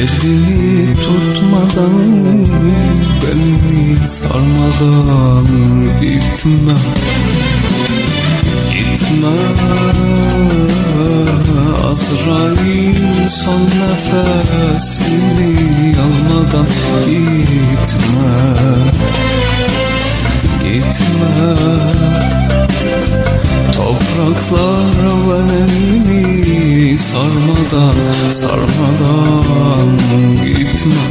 Elini tutmadan Belini sarmadan Gitme. Gitme Azrail son nefesini almadan Gitme. Gitme. Topraklar sarmadan sarmadan gitme.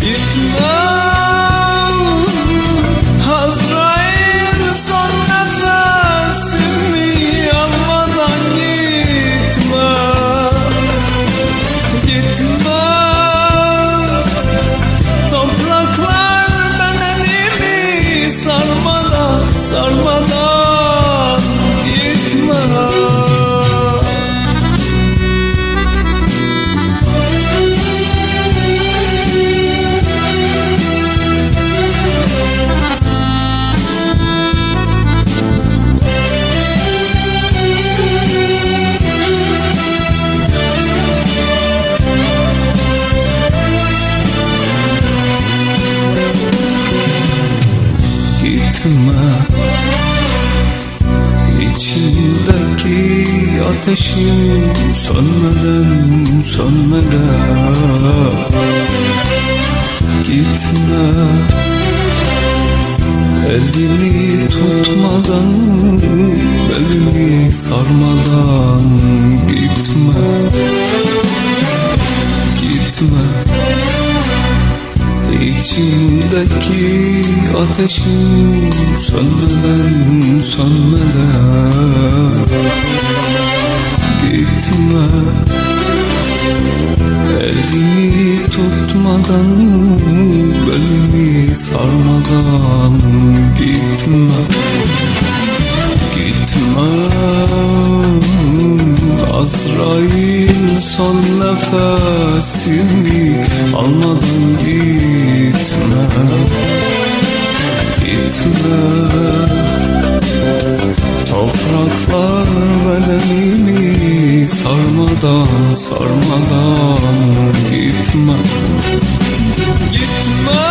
Gitme Azrail son nefesimi almadan gitme. Gitme Topraklar benimi sarmadan sarmadan gitme İçimdeki ateşim sönmeden sönmeden Gitme Elini tutmadan Belini sarmadan Gitme. Gitme. İçimdeki ateşim sönmeden sönmeden Gitme Elini tutmadan Belini sarmadan Gitme Gitme Azrail son nefesimi almadan gitme Gitme sarmadan sarmadan gitme. Gitme.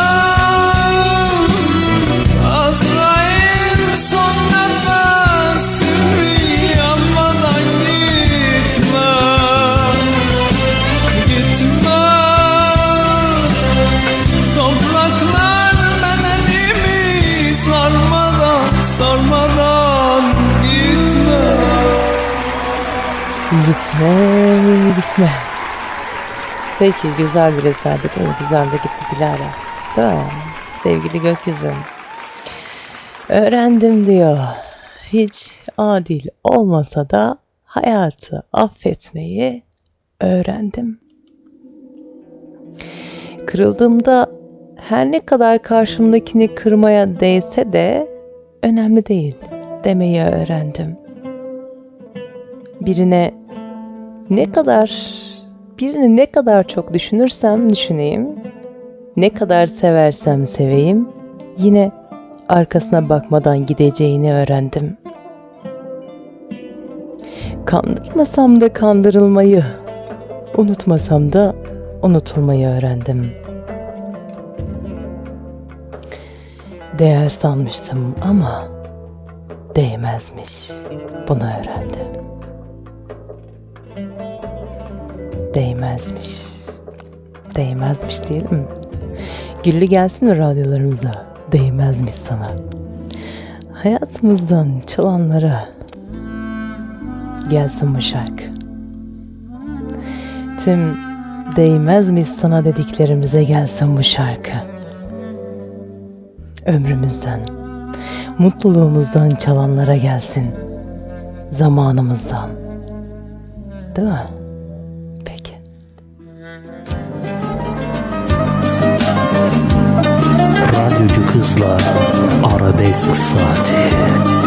Azrail son nefesimi almadan gitme. Gitme. Topraklar bedenimi sarmadan sarmadan gitme. Gitme, gitme. Peki güzel bir eserdi. Böyle güzel de gitti Dilara. Da, sevgili gökyüzüm. Öğrendim diyor. Hiç adil olmasa da hayatı affetmeyi öğrendim. Kırıldığımda her ne kadar karşımdakini kırmaya değse de önemli değil demeyi öğrendim. Birine ne kadar birini ne kadar çok düşünürsem düşüneyim, ne kadar seversem seveyim, yine arkasına bakmadan gideceğini öğrendim. Kandırmasam da kandırılmayı, unutmasam da unutulmayı öğrendim. Değer sanmıştım ama değmezmiş. Bunu öğrendim. Değmezmiş. Değmezmiş değil mi? Güllü gelsin mi radyolarımıza? Değmezmiş sana. Hayatımızdan çalanlara gelsin bu şarkı. Tüm değmezmiş sana dediklerimize gelsin bu şarkı. Ömrümüzden, mutluluğumuzdan çalanlara gelsin. Zamanımızdan. Değil mi? Radyocu kızlar Arabesk Saati